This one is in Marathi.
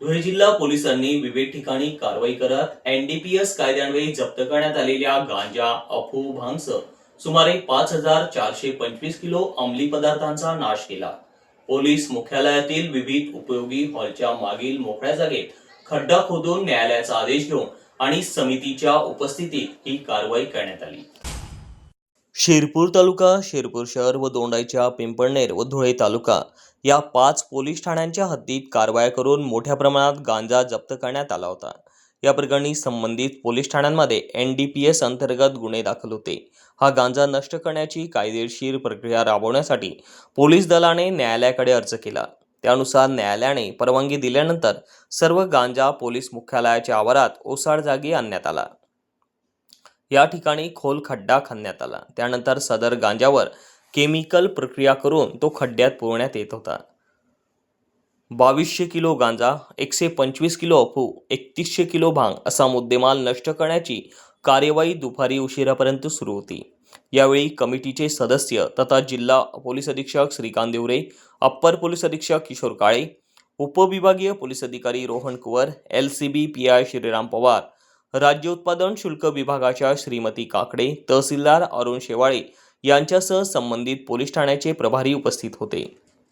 धुळे जिल्हा पोलिसांनी विविध ठिकाणी कारवाई करत एनडीपीएस कायद्यान्वये जप्त करण्यात आलेल्या गांजा अफू भांगस सुमारे पाच हजार चारशे पंचवीस किलो अंमली पदार्थांचा नाश केला. पोलीस मुख्यालयातील विविध उपयोगी हॉलच्या मागील मोकळ्या जागेत खड्डा खोदून न्यायालयाचा आदेश घेऊन आणि समितीच्या उपस्थितीत ही कारवाई करण्यात आली. शिरपूर तालुका शिरपूर शहर व दोंडाईच्या पिंपळनेर व धुळे तालुका या पाच पोलीस ठाण्यांच्या हद्दीत कारवाया करून मोठ्या प्रमाणात गांजा जप्त करण्यात आला होता. या प्रकरणी संबंधित पोलीस ठाण्यांमध्ये एन डी पी एस अंतर्गत गुन्हे दाखल होते. हा गांजा नष्ट करण्याची कायदेशीर प्रक्रिया राबवण्यासाठी पोलीस दलाने न्यायालयाकडे अर्ज केला. त्यानुसार न्यायालयाने परवानगी दिल्यानंतर सर्व गांजा पोलीस मुख्यालयाच्या आवारात ओसाड जागी आणण्यात आला. या ठिकाणी खोल खड्डा खणण्यात आला. त्यानंतर सदर गांजावर केमिकल प्रक्रिया करून तो खड्ड्यात पुरवण्यात येत होता. बावीसशे किलो गांजा एकशे पंचवीस किलो अफू एकतीसशे किलो भांग असा मुद्देमाल नष्ट करण्याची कार्यवाही दुपारी उशिरापर्यंत सुरू होती. यावेळी कमिटीचे सदस्य तथा जिल्हा पोलीस अधीक्षक श्रीकांत देवरे अप्पर पोलीस अधीक्षक किशोर काळे उपविभागीय पोलीस अधिकारी Rohan Kuwar L C B P I Shriram Pawar राज्य उत्पादन शुल्क विभागाच्या श्रीमती काकडे तहसीलदार अरुण शेवाळे यांच्यासह संबंधित पोलीस ठाण्याचे प्रभारी उपस्थित होते.